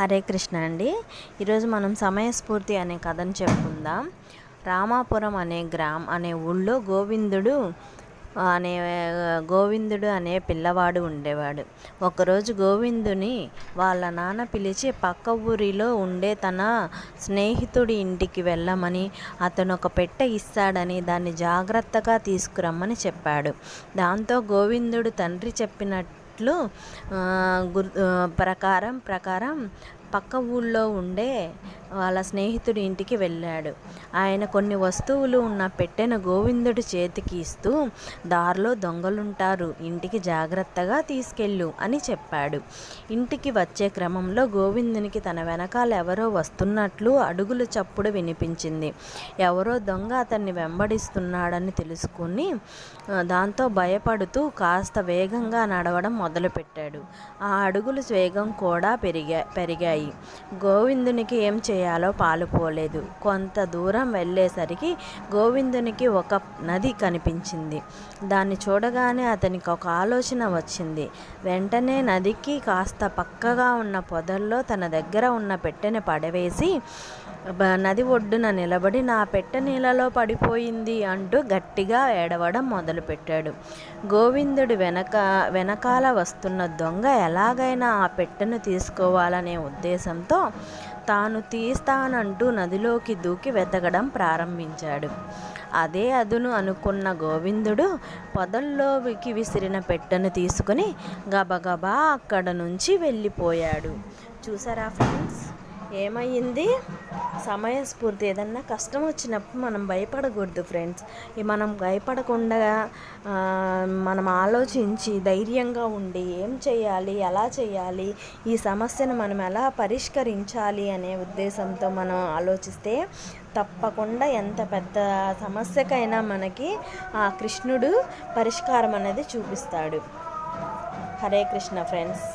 హరే కృష్ణ అండి. ఈరోజు మనం సమయస్ఫూర్తి అనే కథను చెప్పుకుందాం. రామాపురం అనే గ్రామ్ అనే ఊళ్ళో గోవిందుడు అనే గోవిందుడు అనే పిల్లవాడు ఉండేవాడు. ఒకరోజు గోవిందుని వాళ్ళ నాన్న పిలిచి పక్క ఊరిలో ఉండే తన స్నేహితుడి ఇంటికి వెళ్ళమని అతను ఒక పెట్టె ఇస్తాడని దాన్ని జాగ్రత్తగా తీసుకురమ్మని చెప్పాడు. దాంతో గోవిందుడు తండ్రి చెప్పినట్టు ప్రకారం ప్రకారం పక్క ఊళ్ళో ఉండే వాళ్ళ స్నేహితుడి ఇంటికి వెళ్ళాడు. ఆయన కొన్ని వస్తువులు ఉన్న పెట్టెన గోవిందుడి చేతికి ఇస్తూ దారిలో దొంగలుంటారు ఇంటికి జాగ్రత్తగా తీసుకెళ్ళు అని చెప్పాడు. ఇంటికి వచ్చే క్రమంలో గోవిందునికి తన వెనకాల ఎవరో వస్తున్నట్లు అడుగులు చప్పుడు వినిపించింది. ఎవరో దొంగ అతన్ని వెంబడిస్తున్నాడని తెలుసుకుని దాంతో భయపడుతూ కాస్త వేగంగా నడవడం మొదలుపెట్టాడు. ఆ అడుగులు వేగం కూడా పెరిగా పెరిగాయి. గోవిందునికి ఏం చేయ చేయాలో పాలుపోలేదు కొంత దూరం వెళ్ళేసరికి గోవిందునికి ఒక నది కనిపించింది. దాన్ని చూడగానే అతనికి ఒక ఆలోచన వచ్చింది. వెంటనే నదికి కాస్త పక్కగా ఉన్న పొదల్లో తన దగ్గర ఉన్న పెట్టెని పడవేసి నది ఒడ్డున నిలబడి నా పెట్టె నీళ్ళలో పడిపోయింది అంటూ గట్టిగా ఏడవడం మొదలుపెట్టాడు. గోవిందుడు వెనక వెనకాల వస్తున్న దొంగ ఎలాగైనా ఆ పెట్టెను తీసుకోవాలనే ఉద్దేశంతో తాను తీస్తానంటూ నదిలోకి దూకి వెతకడం ప్రారంభించాడు. అదే అదును అనుకున్న గోవిందుడు పొదల్లోకి విసిరిన పెట్టెను తీసుకుని గబగబా అక్కడ నుంచి వెళ్ళిపోయాడు. చూసారా ఫ్రెండ్స్? ఏమయ్యింది? సమయస్ఫూర్తి ఏదన్నా కష్టం వచ్చినప్పుడు మనం భయపడకూడదు ఫ్రెండ్స్. మనం భయపడకుండా మనం ఆలోచించి ధైర్యంగా ఉండి ఏం చేయాలి ఎలా చేయాలి ఈ సమస్యను మనం ఎలా పరిష్కరించాలి అనే ఉద్దేశంతో మనం ఆలోచిస్తే తప్పకుండా ఎంత పెద్ద సమస్యకైనా మనకి ఆ కృష్ణుడు పరిష్కారం అనేది చూపిస్తాడు. హరే కృష్ణ ఫ్రెండ్స్.